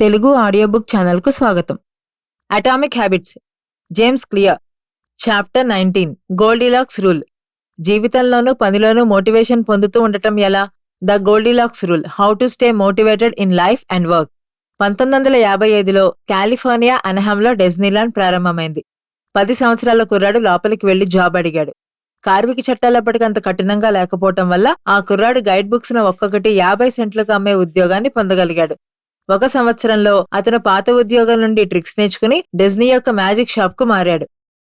Telugu audio book ఛానల్కు స్వాగతం. Atomic habits James Clear chapter nineteen Goldilocks rule జీవితంలోనూ పనిలోనూ మోటివేషన్ పొందుతూ ఉండటం ఎలా? The Goldilocks rule how to stay motivated in life and work పంతొమ్మిది వందల యాభై ఐదులో కాలిఫోర్నియా అనహంలో డెజ్నీలాండ్ ప్రారంభమైంది. పది సంవత్సరాల కుర్రాడు లోపలికి వెళ్ళి జాబ్ అడిగాడు. కార్మిక చట్టాలు అప్పటికంత కఠినంగా లేకపోవటం వల్ల ఆ కుర్రాడు గైడ్ బుక్స్ను ఒక్కొక్కటి యాభై సెంట్లకు అమ్మే ఉద్యోగాన్ని పొందగలిగాడు. ఒక సంవత్సరంలో అతను పాత ఉద్యోగం నుండి ట్రిక్స్ నేర్చుకుని డిజ్నీ యొక్క మ్యాజిక్ షాప్కు మారాడు.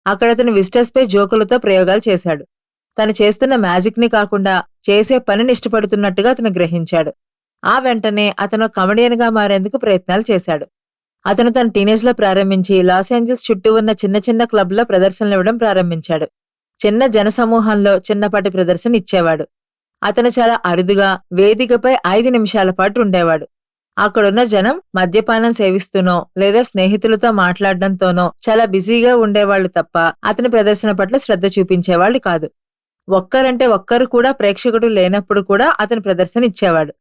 అక్కడ అతను విస్టర్స్ పై జోకులతో ప్రయోగాలు చేశాడు. తను చేస్తున్న మ్యాజిక్ని కాకుండా చేసే పనిని ఇష్టపడుతున్నట్టుగా అతను గ్రహించాడు. ఆ వెంటనే అతను కమెడియన్గా మారేందుకు ప్రయత్నాలు చేశాడు. అతను తన టీనేజ్లో ప్రారంభించి లాస్ ఏంజల్స్ చుట్టూ ఉన్న చిన్న చిన్న క్లబ్లో ప్రదర్శనలు ఇవ్వడం ప్రారంభించాడు. చిన్న జనసమూహంలో చిన్నపాటి ప్రదర్శన ఇచ్చేవాడు. అతను చాలా అరుదుగా వేదికపై ఐదు నిమిషాల పాటు ఉండేవాడు. అక్కడున్న జనం మద్యపానం సేవిస్తూనో లేదా స్నేహితులతో మాట్లాడడంతోనో చాలా బిజీగా ఉండేవాళ్ళు తప్ప అతని ప్రదర్శన పట్ల శ్రద్ధ చూపించేవాళ్ళు కాదు. ఒక్కరంటే ఒక్కరు కూడా ప్రేక్షకుడు లేనప్పుడు కూడా అతని ప్రదర్శన ఇచ్చేవాడు.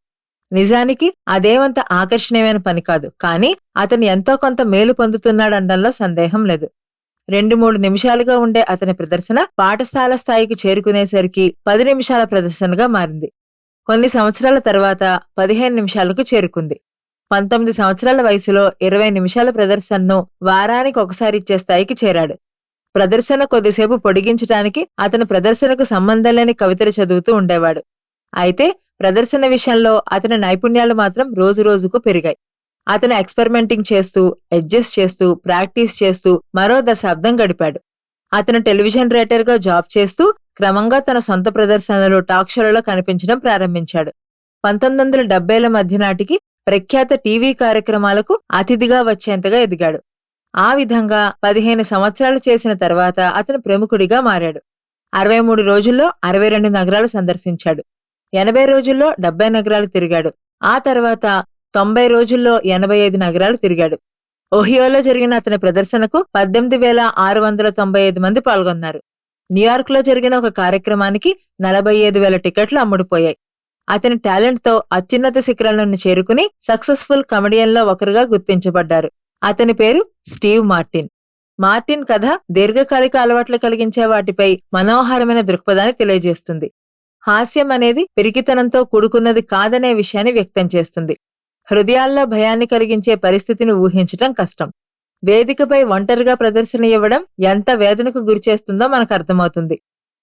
నిజానికి అదేమంత ఆకర్షణీయమైన పని కాదు కానీ అతను ఎంతో కొంత మేలు పొందుతున్నాడనడంలో సందేహం లేదు. రెండు మూడు నిమిషాలుగా ఉండే అతని ప్రదర్శన పాఠశాల స్థాయికి చేరుకునేసరికి పది నిమిషాల ప్రదర్శనగా మారింది. కొన్ని సంవత్సరాల తర్వాత పదిహేను నిమిషాలకు చేరుకుంది. పంతొమ్మిది సంవత్సరాల వయసులో ఇరవై నిమిషాల ప్రదర్శనను వారానికి ఒకసారి ఇచ్చే స్థాయికి చేరాడు. ప్రదర్శన కొద్దిసేపు పొడిగించడానికి అతను ప్రదర్శనకు సంబంధం లేని కవితలు చదువుతూ ఉండేవాడు. అయితే ప్రదర్శన విషయంలో అతని నైపుణ్యాలు మాత్రం రోజు రోజుకు పెరిగాయి. అతను ఎక్స్పెరిమెంటింగ్ చేస్తూ అడ్జస్ట్ చేస్తూ ప్రాక్టీస్ చేస్తూ మరో దశాబ్దం గడిపాడు. అతను టెలివిజన్ రేటర్గా జాబ్ చేస్తూ క్రమంగా తన సొంత ప్రదర్శనలు టాక్ షోలలో కనిపించడం ప్రారంభించాడు. పంతొమ్మిది వందల డెబ్బైల మధ్య నాటికి ప్రఖ్యాత టీవీ కార్యక్రమాలకు అతిథిగా వచ్చేంతగా ఎదిగాడు. ఆ విధంగా పదిహేను సంవత్సరాలు చేసిన తర్వాత అతను ప్రముఖుడిగా మారాడు. అరవై మూడు రోజుల్లో అరవై రెండు నగరాలు సందర్శించాడు. ఎనభై రోజుల్లో డెబ్బై నగరాలు తిరిగాడు. ఆ తర్వాత తొంభై రోజుల్లో ఎనభై ఐదు నగరాలు తిరిగాడు. ఒహియోలో జరిగిన అతని ప్రదర్శనకు పద్దెనిమిది వేల ఆరు వందల తొంభై ఐదు మంది పాల్గొన్నారు. న్యూయార్క్లో జరిగిన ఒక కార్యక్రమానికి నలభై ఐదు వేల టికెట్లు అమ్ముడుపోయాయి. అతని టాలెంట్తో అత్యున్నత శిఖరాలను చేరుకుని సక్సెస్ఫుల్ కమెడియన్లో ఒకరుగా గుర్తించబడ్డారు. అతని పేరు స్టీవ్ మార్టిన్. మార్టిన్ కథ దీర్ఘకాలిక అలవాట్లు కలిగించే వాటిపై మనోహరమైన దృక్పథాన్ని తెలియజేస్తుంది. హాస్యం అనేది పిరికితనంతో కూడుకున్నది కాదనే విషయాన్ని వ్యక్తం చేస్తుంది. హృదయాల్లో భయాన్ని కలిగించే పరిస్థితిని ఊహించటం కష్టం. వేదికపై ఒంటరిగా ప్రదర్శన ఇవ్వడం ఎంత వేదనకు గురిచేస్తుందో మనకు అర్థమవుతుంది.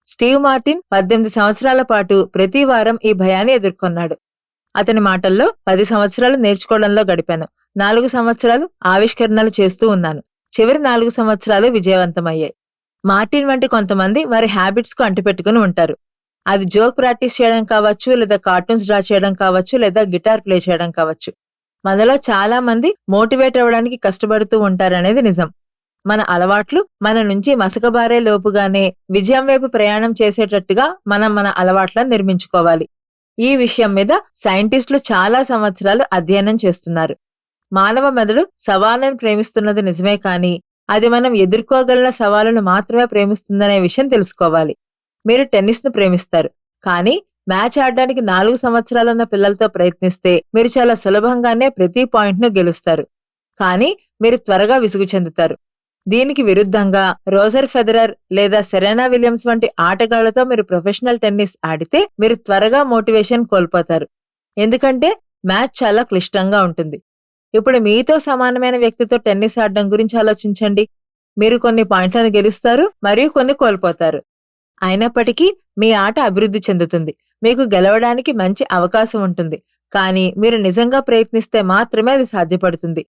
స్టీవ్ మార్టిన్ పద్దెనిమిది సంవత్సరాల పాటు ప్రతి వారం ఈ భయాన్ని ఎదుర్కొన్నాడు. అతని మాటల్లో పది సంవత్సరాలు నేర్చుకోవడంలో గడిపాను. నాలుగు సంవత్సరాలు ఆవిష్కరణలు చేస్తూ ఉన్నాను. చివరి నాలుగు సంవత్సరాలు విజయవంతమయ్యాయి. మార్టిన్ వంటి కొంతమంది వారి హ్యాబిట్స్కు అంటిపెట్టుకుని ఉంటారు. అది జోక్ ప్రాక్టీస్ చేయడం కావచ్చు లేదా కార్టూన్స్ డ్రా చేయడం కావచ్చు లేదా గిటార్ ప్లే చేయడం కావచ్చు. మనలో చాలా మంది మోటివేట్ అవ్వడానికి కష్టపడుతూ ఉంటారనేది నిజం. మన అలవాట్లు మన నుంచి మసకబారే లోపుగానే విజయం వైపు ప్రయాణం చేసేటట్టుగా మనం మన అలవాట్లను నిర్మించుకోవాలి. ఈ విషయం మీద సైంటిస్టులు చాలా సంవత్సరాలు అధ్యయనం చేస్తున్నారు. మానవ మెదడు సవాళ్ళను ప్రేమిస్తున్నది నిజమే కానీ అది మనం ఎదుర్కోగలిగిన సవాళ్ళను మాత్రమే ప్రేమిస్తుందనే విషయం తెలుసుకోవాలి. మీరు టెన్నిస్ను ప్రేమిస్తారు కానీ మ్యాచ్ ఆడడానికి నాలుగు సంవత్సరాలున్న పిల్లలతో ప్రయత్నిస్తే మీరు చాలా సులభంగానే ప్రతి పాయింట్ను గెలుస్తారు. కానీ మీరు త్వరగా విసుగు చెందుతారు. దీనికి విరుద్ధంగా రోజర్ ఫెదరర్ లేదా సెరెనా విలియమ్స్ వంటి ఆటగాళ్ళతో మీరు ప్రొఫెషనల్ టెన్నిస్ ఆడితే మీరు త్వరగా మోటివేషన్ కోల్పోతారు. ఎందుకంటే మ్యాచ్ చాలా క్లిష్టంగా ఉంటుంది. ఇప్పుడు మీతో సమానమైన వ్యక్తితో టెన్నిస్ ఆడడం గురించి ఆలోచించండి. మీరు కొన్ని పాయింట్లను గెలుస్తారు మరియు కొన్ని కోల్పోతారు. అయినప్పటికీ మీ ఆట అభివృద్ధి చెందుతుంది. మీకు గెలవడానికి మంచి అవకాశం ఉంటుంది. కానీ మీరు నిజంగా ప్రయత్నిస్తే మాత్రమే అది సాధ్యపడుతుంది.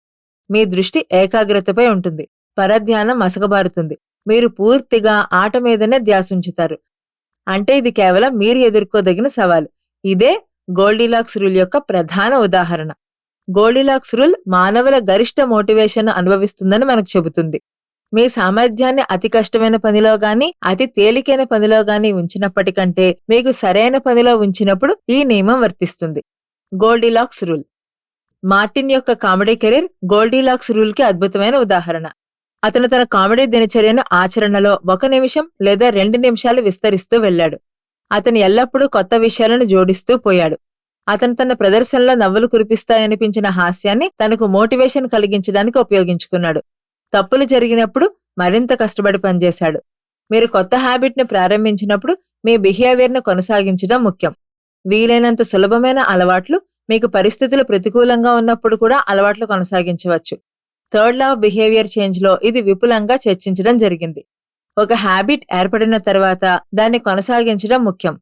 మీ దృష్టి ఏకాగ్రతపై ఉంటుంది. పరధ్యానం మసకబారుతుంది. మీరు పూర్తిగా ఆట మీదనే ధ్యాసుంచుతారు. అంటే ఇది కేవలం మీరు ఎదుర్కోదగిన సవాలు. ఇదే గోల్డీలాక్స్ రూల్ యొక్క ప్రధాన ఉదాహరణ. గోల్డీలాక్స్ రూల్ మానవుల గరిష్ట మోటివేషన్ అనుభవిస్తుందని మనకు చెబుతుంది. మీ సామర్థ్యాన్ని అతి కష్టమైన పనిలో గాని అతి తేలికైన పనిలో గాని ఉంచినప్పటికంటే మీకు సరైన పనిలో ఉంచినప్పుడు ఈ నియమం వర్తిస్తుంది. Goldilocks rule. మార్టిన్ యొక్క కామెడీ కెరీర్ గోల్డీలాక్స్ రూల్కి అద్భుతమైన ఉదాహరణ. అతను తన కామెడీ దినచర్యను ఆచరణలో ఒక నిమిషం లేదా రెండు నిమిషాలు విస్తరిస్తూ వెళ్ళాడు. అతను ఎల్లప్పుడూ కొత్త విషయాలను జోడిస్తూ పోయాడు. అతను తన ప్రదర్శనలో నవ్వులు కురిపిస్తాయనిపించిన హాస్యాన్ని తనకు మోటివేషన్ కలిగించడానికి ఉపయోగించుకున్నాడు. తప్పులు జరిగినప్పుడు మరింత కష్టపడి పనిచేశాడు. మీరు కొత్త హ్యాబిట్ని ప్రారంభించినప్పుడు మీ బిహేవియర్ను కొనసాగించడం ముఖ్యం. వీలైనంత సులభమైన అలవాట్లు మీకు పరిస్థితులు ప్రతికూలంగా ఉన్నప్పుడు కూడా అలవాట్లు కొనసాగించవచ్చు. థర్డ్ లా ఆఫ్ బిహేవియర్ చేంజ్లో ఇది విపులంగా చర్చించడం జరిగింది. ఒక హ్యాబిట్ ఏర్పడిన తర్వాత దాన్ని కొనసాగించడం ముఖ్యం.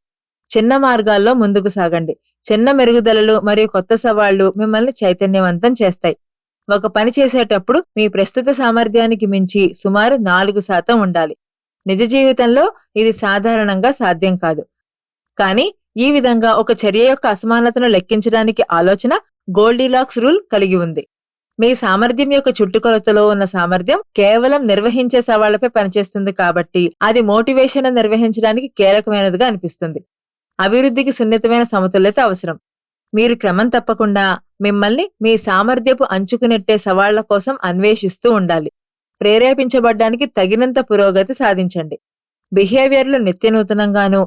చిన్న మార్గాల్లో ముందుకు సాగండి. చిన్న మెరుగుదలలు మరియు కొత్త సవాళ్ళు మిమ్మల్ని చైతన్యవంతం చేస్తాయి. ఒక పని చేసేటప్పుడు మీ ప్రస్తుత సామర్థ్యానికి మించి సుమారు నాలుగు శాతం ఉండాలి. నిజ జీవితంలో ఇది సాధారణంగా సాధ్యం కాదు. కానీ ఈ విధంగా ఒక చర్య యొక్క అసమానతను లెక్కించడానికి ఆలోచన గోల్డీలాక్స్ రూల్ కలిగి ఉంది. మీ సామర్థ్యం యొక్క చుట్టుకొలతలో ఉన్న సామర్థ్యం కేవలం నిర్వహించే సవాళ్ళపై పనిచేస్తుంది కాబట్టి అది మోటివేషన్ నిర్వహించడానికి కీలకమైనదిగా అనిపిస్తుంది. అభివృద్ధికి సున్నితమైన సమతుల్యత అవసరం. మీరు క్రమం తప్పకుండా మిమ్మల్ని మీ సామర్థ్యపు అంచుకునెట్టే సవాళ్ళ కోసం అన్వేషిస్తూ ఉండాలి. ప్రేరేపించబడ్డానికి తగినంత పురోగతి సాధించండి. బిహేవియర్లు నిత్యనూతనంగాను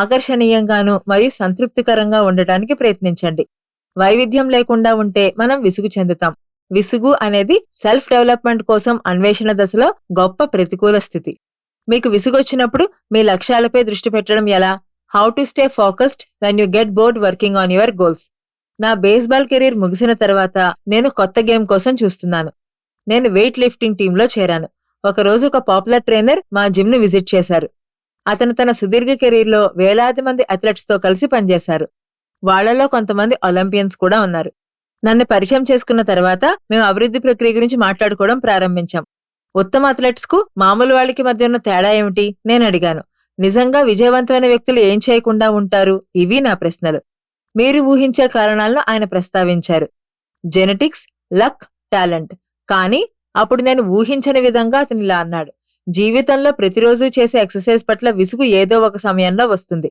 ఆకర్షణీయంగాను మరియు సంతృప్తికరంగా ఉండటానికి ప్రయత్నించండి. వైవిధ్యం లేకుండా ఉంటే మనం విసుగు చెందుతాం. విసుగు అనేది సెల్ఫ్ డెవలప్మెంట్ కోసం అన్వేషణ దశలో గొప్ప ప్రతికూల స్థితి. మీకు విసుగొచ్చినప్పుడు మీ లక్ష్యాలపై దృష్టి పెట్టడం ఎలా? How to stay focused when you get bored working on your goals నా బేస్బాల్ కెరీర్ ముగిసిన తర్వాత నేను కొత్త గేమ్ కోసం చూస్తున్నాను. నేను వెయిట్ లిఫ్టింగ్ టీంలో చేరాను. ఒకరోజు ఒక పాపులర్ ట్రైనర్ మా జిమ్ను విజిట్ చేశారు. అతను తన సుదీర్ఘ కెరీర్లో వేలాది మంది అథ్లెట్స్తో కలిసి పనిచేశారు. వాళ్ళలో కొంతమంది ఒలింపియన్స్ కూడా ఉన్నారు. నన్ను పరిచయం చేసుకున్న తర్వాత మేము అభివృద్ధి ప్రక్రియ గురించి మాట్లాడుకోవడం ప్రారంభించాం. ఉత్తమ అథ్లెట్స్కు మామూలు వాళ్ళకి మధ్య ఉన్న తేడా ఏమిటి? నేను అడిగాను. నిజంగా విజయవంతమైన వ్యక్తులు ఏం చేయకుండా ఉంటారు? ఇవి నా ప్రశ్నలు. మీరు ఊహించే కారణాలను ఆయన ప్రస్తావించారు. Genetics luck talent. కానీ అప్పుడు నేను ఊహించని విధంగా అతను ఇలా అన్నాడు. జీవితంలో ప్రతిరోజు చేసే ఎక్సర్సైజ్ పట్ల విసుగు ఏదో ఒక సమయంలో వస్తుంది.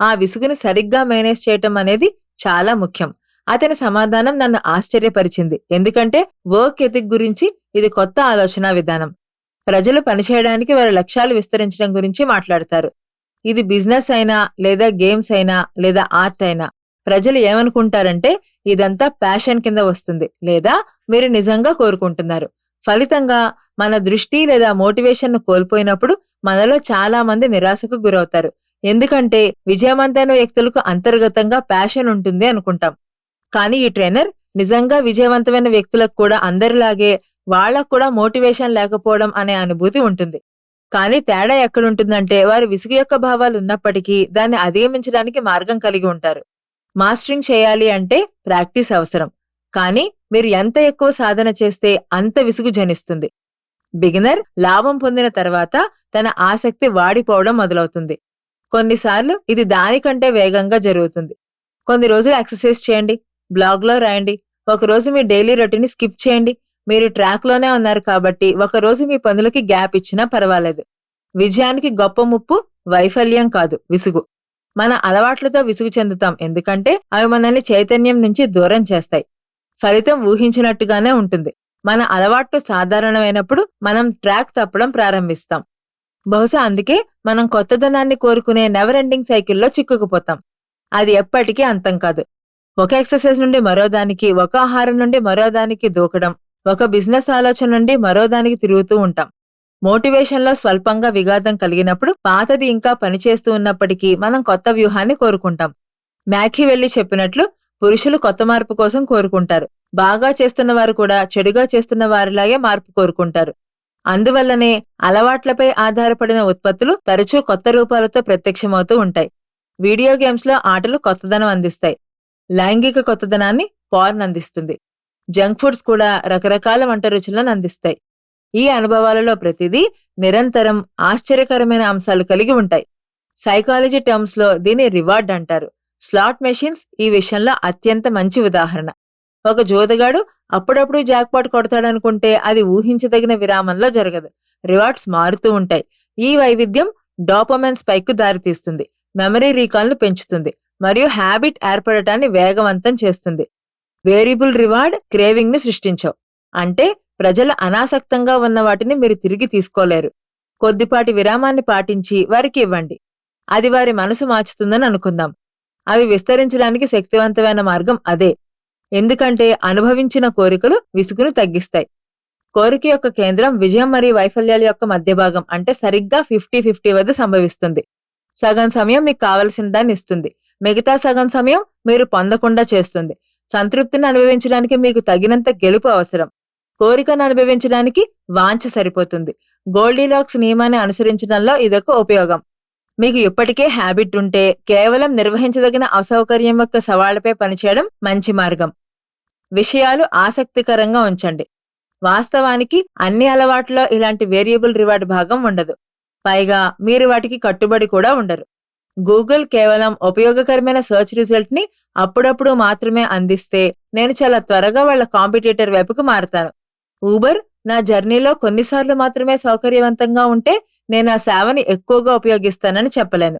ఆ విసుగును సరిగ్గా మేనేజ్ చేయటం అనేది చాలా ముఖ్యం. అతని సమాధానం నన్ను ఆశ్చర్యపరిచింది. ఎందుకంటే వర్క్ ఎథిక్ గురించి ఇది కొత్త ఆలోచన విధానం. ప్రజలు పనిచేయడానికి వారి లక్ష్యాలు విస్తరించడం గురించి మాట్లాడతారు. ఇది బిజినెస్ అయినా లేదా గేమ్స్ అయినా లేదా ఆర్ట్ అయినా. ప్రజలు ఏమనుకుంటారంటే ఇదంతా ప్యాషన్ కింద వస్తుంది లేదా మీరు నిజంగా కోరుకుంటున్నారు. ఫలితంగా మన దృష్టి లేదా మోటివేషన్ను కోల్పోయినప్పుడు మనలో చాలా మంది నిరాశకు గురవుతారు. ఎందుకంటే విజయవంతమైన వ్యక్తులకు అంతర్గతంగా ప్యాషన్ ఉంటుంది అనుకుంటాం. కానీ ఈ ట్రైనర్ నిజంగా విజయవంతమైన వ్యక్తులకు కూడా అందరిలాగే వాళ్ళకు కూడా మోటివేషన్ లేకపోవడం అనే అనుభూతి ఉంటుంది. కానీ తేడా ఎక్కడుంటుందంటే వారు విసుగు యొక్క భావాలు ఉన్నప్పటికీ దాన్ని అధిగమించడానికి మార్గం కలిగి ఉంటారు. మాస్టరింగ్ చేయాలి అంటే ప్రాక్టీస్ అవసరం. కానీ మీరు ఎంత ఎక్కువ సాధన చేస్తే అంత విసుగు జనిస్తుంది. బిగినర్ లాభం పొందిన తర్వాత తన ఆసక్తి వాడిపోవడం మొదలవుతుంది. కొన్నిసార్లు ఇది దానికంటే వేగంగా జరుగుతుంది. కొన్ని రోజులు ఎక్సర్సైజ్ చేయండి. బ్లాగ్లో రాయండి. ఒక రోజు మీ డైలీ రొటీన్ స్కిప్ చేయండి. మీరు ట్రాక్లోనే ఉన్నారు కాబట్టి ఒక రోజు మీ పనులకి గ్యాప్ ఇచ్చినా పర్వాలేదు. విజయానికి గొప్ప ముప్పు వైఫల్యం కాదు విసుగు. మన అలవాట్లతో విసుగు చెందుతాం. ఎందుకంటే అవి మనల్ని చైతన్యం నుంచి దూరం చేస్తాయి. ఫలితం ఊహించినట్టుగానే ఉంటుంది. మన అలవాట్లు సాధారణమైనప్పుడు మనం ట్రాక్ తప్పడం ప్రారంభిస్తాం. బహుశా అందుకే మనం కొత్తదనాన్ని కోరుకునే నెవర్ ఎండింగ్ సైకిల్లో చిక్కుకుపోతాం. అది ఎప్పటికీ అంతం కాదు. ఒక ఎక్సర్సైజ్ నుండి మరో దానికి ఒక ఆహారం నుండి మరో దానికి దూకడం ఒక బిజినెస్ ఆలోచన నుండి మరో దానికి తిరుగుతూ ఉంటాం. మోటివేషన్లో స్వల్పంగా విఘాతం కలిగినప్పుడు పాతది ఇంకా పనిచేస్తూ ఉన్నప్పటికీ మనం కొత్త వ్యూహాన్ని కోరుకుంటాం. మ్యాఖీ వెళ్ళి చెప్పినట్లు పురుషులు కొత్త మార్పు కోసం కోరుకుంటారు. బాగా చేస్తున్న వారు కూడా చెడుగా చేస్తున్న వారిలాగే మార్పు కోరుకుంటారు. అందువల్లనే అలవాట్లపై ఆధారపడిన ఉత్పత్తులు తరచూ కొత్త రూపాలతో ప్రత్యక్షమవుతూ ఉంటాయి. వీడియో గేమ్స్లో ఆటలు కొత్తదనం అందిస్తాయి. లైంగిక కొత్తదనాన్ని పార్న్ అందిస్తుంది. జంక్ ఫుడ్స్ కూడా రకరకాల వంట రుచులను అందిస్తాయి. ఈ అనుభవాలలో ప్రతిదీ నిరంతరం ఆశ్చర్యకరమైన అంశాలు కలిగి ఉంటాయి. సైకాలజీ టర్మ్స్లో దీన్ని రివార్డ్ అంటారు. స్లాట్ మెషిన్స్ ఈ విషయంలో అత్యంత మంచి ఉదాహరణ. ఒక జోదగాడు అప్పుడప్పుడు జాక్పాట్ కొడతాడనుకుంటే అది ఊహించదగిన విరామంలో జరగదు. రివార్డ్స్ మారుతూ ఉంటాయి. ఈ వైవిధ్యం డోపమెన్ స్పైక్ దారితీస్తుంది. మెమరీ రీకాల్ను పెంచుతుంది. మరియు హ్యాబిట్ ఏర్పడటాన్ని వేగవంతం చేస్తుంది. వేరియబుల్ రివార్డ్ క్రేవింగ్ని సృష్టించవు. అంటే ప్రజలు అనాసక్తంగా ఉన్న వాటిని మీరు తిరిగి తీసుకోలేరు. కొద్దిపాటి విరామాన్ని పాటించి వారికి ఇవ్వండి. అది వారి మనసు మార్చుతుందని అనుకుందాం. అవి విస్తరించడానికి శక్తివంతమైన మార్గం అదే. ఎందుకంటే అనుభవించిన కోరికలు విసుగును తగ్గిస్తాయి. కోరిక యొక్క కేంద్రం విజయం మరియు వైఫల్యాల యొక్క మధ్య భాగం అంటే సరిగ్గా ఫిఫ్టీ ఫిఫ్టీ వద్ద సంభవిస్తుంది. సగం సమయం మీకు కావలసిన దాన్ని ఇస్తుంది. మిగతా సగం సమయం మీరు పొందకుండా చేస్తుంది. సంతృప్తిని అనుభవించడానికి మీకు తగినంత గెలుపు అవసరం. కోరికను అనుభవించడానికి వాంఛ సరిపోతుంది. గోల్డీలాక్స్ నియమాన్ని అనుసరించడంలో ఇదొక ఉపయోగం. మీకు ఇప్పటికే హ్యాబిట్ ఉంటే కేవలం నిర్వహించదగిన అసౌకర్యం యొక్క సవాళ్ళపై పనిచేయడం మంచి మార్గం. విషయాలు ఆసక్తికరంగా ఉంచండి. వాస్తవానికి అన్ని అలవాట్లలో ఇలాంటి వేరియబుల్ రివార్డ్ భాగం ఉండదు. పైగా మీరు వాటికి కట్టుబడి కూడా ఉండరు. గూగుల్ కేవలం ఉపయోగకరమైన సెర్చ్ రిజల్ట్ని అప్పుడప్పుడు మాత్రమే అందిస్తే నేను చాలా త్వరగా వాళ్ళ కాంపిటీటర్ వైపుకు మారతాను. ఊబర్ నా జర్నీలో కొన్నిసార్లు మాత్రమే సౌకర్యవంతంగా ఉంటే నేను ఆ సేవని ఎక్కువగా ఉపయోగిస్తానని చెప్పలేను.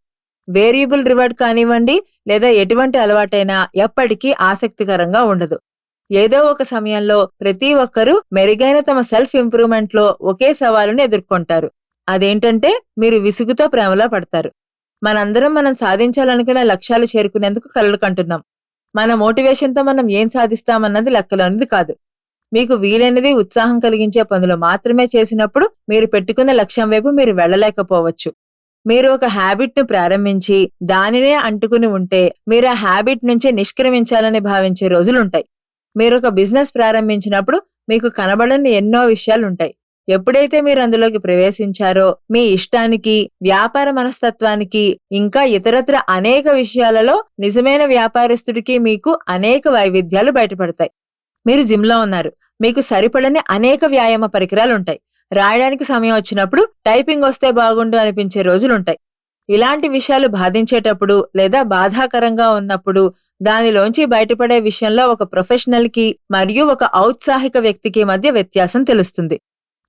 వేరియబుల్ రివార్డ్ కానివ్వండి లేదా ఎటువంటి అలవాటైనా ఎప్పటికీ ఆసక్తికరంగా ఉండదు. ఏదో ఒక సమయంలో ప్రతి ఒక్కరూ మెరుగైన తమ సెల్ఫ్ ఇంప్రూవ్మెంట్లో ఒకే సవాలును ఎదుర్కొంటారు. అదేంటంటే మీరు విసుగుతో ప్రేమలో పడతారు. మనందరం మనం సాధించాలనుకునే లక్ష్యాలు చేరుకునేందుకు కలలు కంటున్నాం. మన మోటివేషన్తో మనం ఏం సాధిస్తామన్నది లెక్కలోనిది కాదు. మీకు వీలైనది ఉత్సాహం కలిగించే పనులు మాత్రమే చేసినప్పుడు మీరు పెట్టుకున్న లక్ష్యం వైపు మీరు వెళ్ళలేకపోవచ్చు. మీరు ఒక హ్యాబిట్ను ప్రారంభించి దానినే అంటుకుని ఉంటే మీరు ఆ హ్యాబిట్ నుంచి నిష్క్రమించాలని భావించే రోజులుంటాయి. మీరు ఒక బిజినెస్ ప్రారంభించినప్పుడు మీకు కనబడని ఎన్నో విషయాలుంటాయి. ఎప్పుడైతే మీరు అందులోకి ప్రవేశించారో మీ ఇష్టానికి వ్యాపార మనస్తత్వానికి ఇంకా ఇతరత్ర అనేక విషయాలలో నిజమైన వ్యాపారస్తుడికి మీకు అనేక వైవిధ్యాలు బయటపడతాయి. మీరు జిమ్లో ఉన్నారు. మీకు సరిపడని అనేక వ్యాయామ పరికరాలు ఉంటాయి. రాయడానికి సమయం వచ్చినప్పుడు టైపింగ్ వస్తే బాగుండు అనిపించే రోజులుంటాయి. ఇలాంటి విషయాలు బాధించేటప్పుడు లేదా బాధాకరంగా ఉన్నప్పుడు దానిలోంచి బయటపడే విషయంలో ఒక ప్రొఫెషనల్కి మరియు ఒక ఔత్సాహిక వ్యక్తికి మధ్య వ్యత్యాసం తెలుస్తుంది.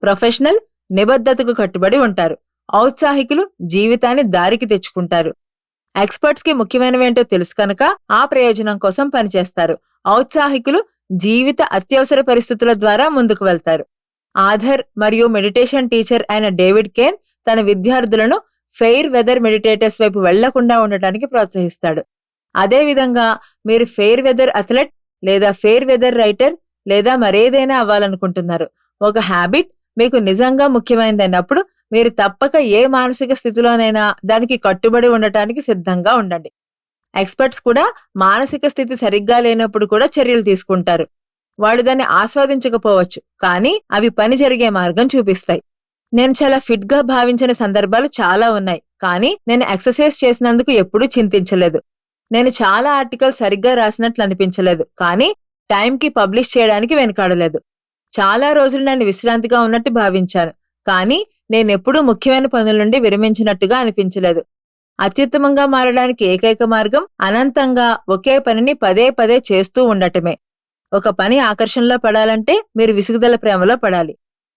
ప్రొఫెషనల్ నిబద్ధతకు కట్టుబడి ఉంటారు. ఔత్సాహికులు జీవితాన్ని దారికి తెచ్చుకుంటారు. ఎక్స్పర్ట్స్కి ముఖ్యమైనవేంటో తెలుసు కనుక ఆ ప్రయోజనం కోసం పనిచేస్తారు. ఔత్సాహికులు జీవిత అత్యవసర పరిస్థితుల ద్వారా ముందుకు వెళ్తారు. ఆధర్ మరియు మెడిటేషన్ టీచర్ అయిన డేవిడ్ కేన్ తన విద్యార్థులను ఫెయిర్ వెదర్ మెడిటేటర్స్ వైపు వెళ్ళకుండా ఉండటానికి ప్రోత్సహిస్తాడు. అదే విధంగా మీరు ఫెయిర్ వెదర్ అథ్లెట్ లేదా ఫెయిర్ వెదర్ రైటర్ లేదా మరేదైనా అవ్వాలనుకుంటున్నారు. ఒక హ్యాబిట్ మీకు నిజంగా ముఖ్యమైనదన్నప్పుడు మీరు తప్పక ఏ మానసిక స్థితిలోనైనా దానికి కట్టుబడి ఉండటానికి సిద్ధంగా ఉండండి. ఎక్స్పర్ట్స్ కూడా మానసిక స్థితి సరిగ్గా లేనప్పుడు కూడా చర్యలు తీసుకుంటారు. వాళ్ళు దాన్ని ఆస్వాదించకపోవచ్చు కానీ అవి పని జరిగే మార్గం చూపిస్తాయి. నేను చాలా ఫిట్గా భావించిన సందర్భాలు చాలా ఉన్నాయి కానీ నేను ఎక్సర్సైజ్ చేసినందుకు ఎప్పుడూ చింతించలేదు. నేను చాలా ఆర్టికల్ సరిగ్గా రాసినట్లు అనిపించలేదు కానీ టైంకి పబ్లిష్ చేయడానికి వెనకాడలేదు. చాలా రోజులు నేను విశ్రాంతిగా ఉన్నట్టు భావించాను. కానీ నేనెప్పుడూ ముఖ్యమైన పనుల నుండి విరమించినట్టుగా అనిపించలేదు. అత్యుత్తమంగా మారడానికి ఏకైక మార్గం అనంతంగా ఒకే పనిని పదే పదే చేస్తూ ఉండటమే. ఒక పని ఆకర్షణలో పడాలంటే మీరు విసుగుదల ప్రేమలో పడాలి.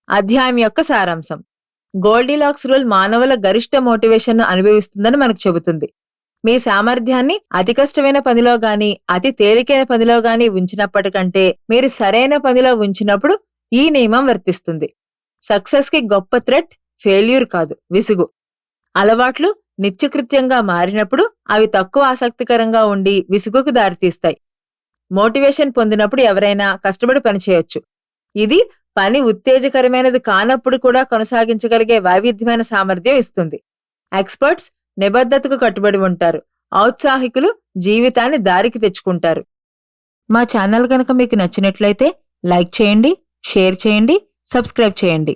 అధ్యాయం యొక్క సారాంశం. గోల్డీలాక్స్ రూల్ మానవుల గరిష్ట మోటివేషన్ను అనుభవిస్తుందని మనకు చెబుతుంది. మీ సామర్థ్యాన్ని అతి కష్టమైన పనిలో గాని అతి తేలికైన పనిలో గాని ఉంచినప్పటికంటే మీరు సరైన పనిలో ఉంచినప్పుడు ఈ నియమం వర్తిస్తుంది. సక్సెస్కి గొప్ప థ్రెట్ ఫెయిల్యూర్ కాదు విసుగు. అలవాట్లు నిత్యకృత్యంగా మారినప్పుడు అవి తక్కువ ఆసక్తికరంగా ఉండి విసుగుకు దారితీస్తాయి. మోటివేషన్ పొందినప్పుడు ఎవరైనా కష్టపడి పనిచేయొచ్చు ఇది పని ఉత్తేజకరమైనది కానప్పుడు కూడా కొనసాగించగలిగే వైవిధ్యమైన సామర్థ్యం ఇస్తుంది. ఎక్స్పర్ట్స్ నిబద్ధతకు కట్టుబడి ఉంటారు. ఔత్సాహికులు జీవితాన్ని దారికి తెచ్చుకుంటారు. మా ఛానల్ కనుక మీకు నచ్చినట్లయితే లైక్ చేయండి షేర్ చేయండి సబ్స్క్రైబ్ చేయండి.